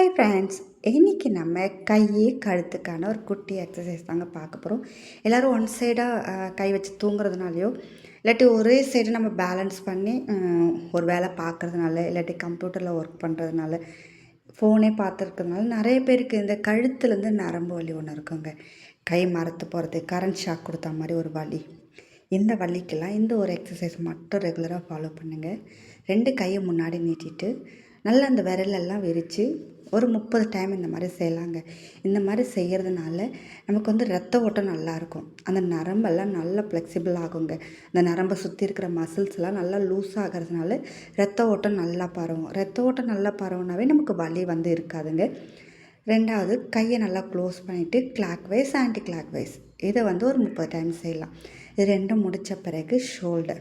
Hi friends இன்றைக்கி நம்ம கையே கழுத்துக்கான ஒரு குட்டி எக்ஸசைஸ் தாங்க பார்க்க போகிறோம் எல்லோரும் ஒன் சைடாக கை வச்சு தூங்குறதுனாலையோ இல்லாட்டி ஒரே சைடு நம்ம பேலன்ஸ் பண்ணி ஒரு வேலை பார்க்குறதுனால இல்லாட்டி கம்ப்யூட்டரில் ஒர்க் பண்ணுறதுனால ஃபோனே பார்த்துருக்கிறதுனால நிறைய பேருக்கு இந்த கழுத்துலேருந்து நரம்பு வலி ஒன்று இருக்குங்க. கை மரத்து போகிறது கரண்ட் ஷாக் கொடுத்த மாதிரி ஒரு வலி. இந்த வலிக்கெல்லாம் இந்த ஒரு எக்ஸசைஸ் மட்டும் ரெகுலராக ஃபாலோ பண்ணுங்கள் ரெண்டு கையை முன்னாடி நீட்டிட்டு நல்லா அந்த விரலெல்லாம் விரித்து ஒரு முப்பது டைம் இந்த மாதிரி செய்யலாங்க. இந்த மாதிரி செய்கிறதுனால நமக்கு வந்து ரத்த ஓட்டம் நல்லாயிருக்கும் அந்த நரம்பெல்லாம் நல்லா ஃப்ளெக்சிபிள் ஆகுங்க. அந்த நரம்பை சுற்றி இருக்கிற மசில்ஸ்லாம் நல்லா லூஸ் ஆகிறதுனால ரத்த ஓட்டம் நல்லா பரவும். ரத்த ஓட்டம் நல்லா பரவுனாவே நமக்கு வலி வந்து இருக்காதுங்க. ரெண்டாவது கையை நல்லா க்ளோஸ் பண்ணிவிட்டு clockwise anticlockwise இதை வந்து ஒரு முப்பது டைம் செய்யலாம். இது ரெண்டும் முடித்த பிறகு ஷோல்டர்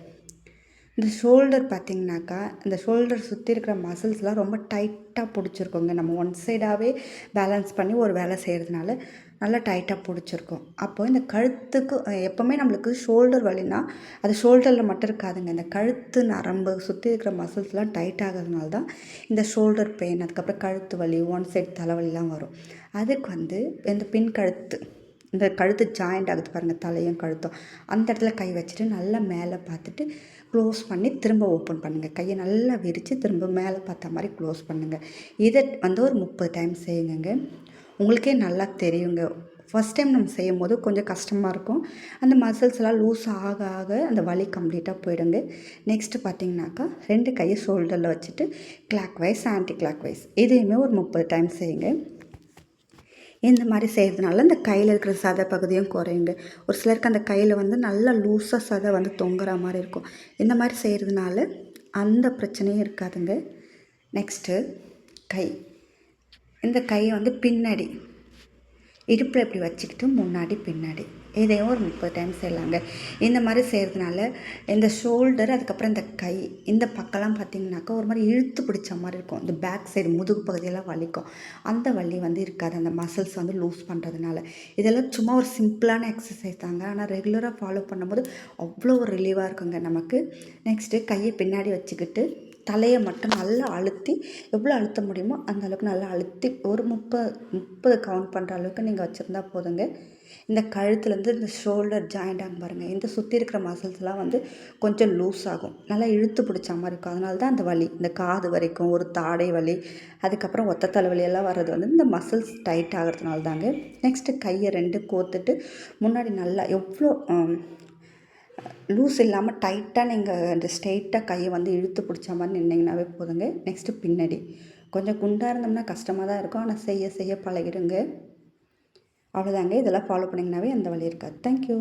இந்த ஷோல்டர் பார்த்திங்கனாக்கா இந்த ஷோல்டர் சுற்றி இருக்கிற மசில்ஸ்லாம் ரொம்ப டைட்டாக பிடிச்சிருக்கோங்க. நம்ம ஒன் சைடாகவே பேலன்ஸ் பண்ணி ஒரு வேலை செய்கிறதுனால நல்லா டைட்டாக பிடிச்சிருக்கோம். அப்போ இந்த கழுத்துக்கு எப்போவுமே நம்மளுக்கு ஷோல்டர் வலினா அது ஷோல்டரில் மட்டும் இருக்காதுங்க. இந்த கழுத்து நரம்பு சுற்றி இருக்கிற மசில்ஸ்லாம் டைட் ஆகிறதுனால தான் இந்த ஷோல்டர் பெயின் அதுக்கப்புறம் கழுத்து வலி ஒன் சைடு தலைவலிலாம் வரும். அதுக்கு வந்து இந்த பின் கழுத்து. இந்த கழுத்து ஜாயிண்ட் ஆகுது பாருங்கள் தலையும் கழுத்தும். அந்த இடத்துல கை வச்சுட்டு நல்லா மேலே பார்த்துட்டு க்ளோஸ் பண்ணி திரும்ப ஓப்பன் பண்ணுங்கள் கையை நல்லா விரித்து திரும்ப மேலே பார்த்த மாதிரி க்ளோஸ் பண்ணுங்கள் இதை வந்து ஒரு முப்பது டைம் செய்யுங்க உங்களுக்கே நல்லா தெரியுங்க. ஃபஸ்ட் டைம் நம்ம செய்யும் போது கொஞ்சம் கஷ்டமாக இருக்கும். அந்த மசில்ஸ் எல்லாம் லூஸ் ஆக ஆக அந்த வலி கம்ப்ளீட்டாக போயிடுங்க. நெக்ஸ்ட்டு பார்த்தீங்கன்னாக்கா ரெண்டு கையை ஷோல்டரில் வச்சுட்டு clockwise anticlockwise இதையுமே ஒரு முப்பது டைம் செய்யுங்க. இந்த மாதிரி செய்கிறதுனால இந்த கையில் இருக்கிற சதை பகுதியும் குறையுங்க. ஒரு சிலருக்கு அந்த கையில் வந்து நல்லா லூஸாக சதை வந்து தொங்குற மாதிரி இருக்கும். இந்த மாதிரி செய்கிறதுனால அந்த பிரச்சனையும் இருக்காதுங்க. நெக்ஸ்ட்டு கை. இந்த கையை வந்து பின்னாடி இடுப்பில் இப்படி வச்சுக்கிட்டு முன்னாடி பின்னாடி. இதையும் ஒரு முப்பது டைம் செய்யலாங்க. இந்த மாதிரி செய்கிறதுனால இந்த ஷோல்டர் அதுக்கப்புறம் இந்த கை இந்த பக்கம்லாம் பார்த்திங்கனாக்கா ஒரு மாதிரி இழுத்து பிடிச்ச மாதிரி இருக்கும். இந்த பேக் சைடு முதுகு பகுதியெல்லாம் வலிக்கும். அந்த வலி வந்து இருக்காது. அந்த மசில்ஸ் வந்து லூஸ் பண்ணுறதுனால இதெல்லாம் சும்மா ஒரு சிம்பிளான எக்ஸசைஸ் தாங்க. ஆனால் ரெகுலராக ஃபாலோ பண்ணும்போது அவ்வளோ ஒரு ரிலீவாக இருக்குங்க. நமக்கு நெக்ஸ்ட்டு கையை பின்னாடி வச்சுக்கிட்டு தலையை மட்டும் நல்லா அழுத்தி எவ்வளோ அழுத்த முடியுமோ அந்த அளவுக்கு நல்லா அழுத்தி ஒரு முப்பது முப்பது கவுண்ட் பண்ணுற அளவுக்கு நீங்கள் வச்சுருந்தா போதுங்க. இந்த கழுத்துலேருந்து இந்த ஷோல்டர் ஜாயிண்ட் ஆகும் பாருங்கள் இந்த சுற்றி இருக்கிற மசில்ஸ்லாம் வந்து கொஞ்சம் லூஸ் ஆகும். நல்லா இழுத்து பிடிச்ச மாதிரி இருக்கும். அதனால தான் அந்த வலி. இந்த காது வரைக்கும் ஒரு தாடை வலி அதுக்கப்புறம் ஒத்த தலைவலி எல்லாம் வர்றது வந்து இந்த மசில்ஸ் டைட் ஆகிறதுனால தாங்க நெக்ஸ்ட்டு கையை ரெண்டு கோத்துட்டு முன்னாடி நல்லா எவ்வளோ லூஸ் இல்லாமல் டைட்டாக நீங்கள் அந்த ஸ்ட்ரெயிட்டாக கையை வந்து இழுத்து பிடிச்ச மாதிரி நின்னீங்கனாவே போதுங்க. நெக்ஸ்ட்டு பின்னாடி. கொஞ்சம் குண்டாக இருந்தோம்னா கஷ்டமாக தான் இருக்கும். ஆனால் செய்ய செய்ய பழகிடுங்க. அவ்வளோதாங்க இதெல்லாம் ஃபாலோ பண்ணிங்கனாவே அந்த வழி இருக்காது. தேங்க்யூ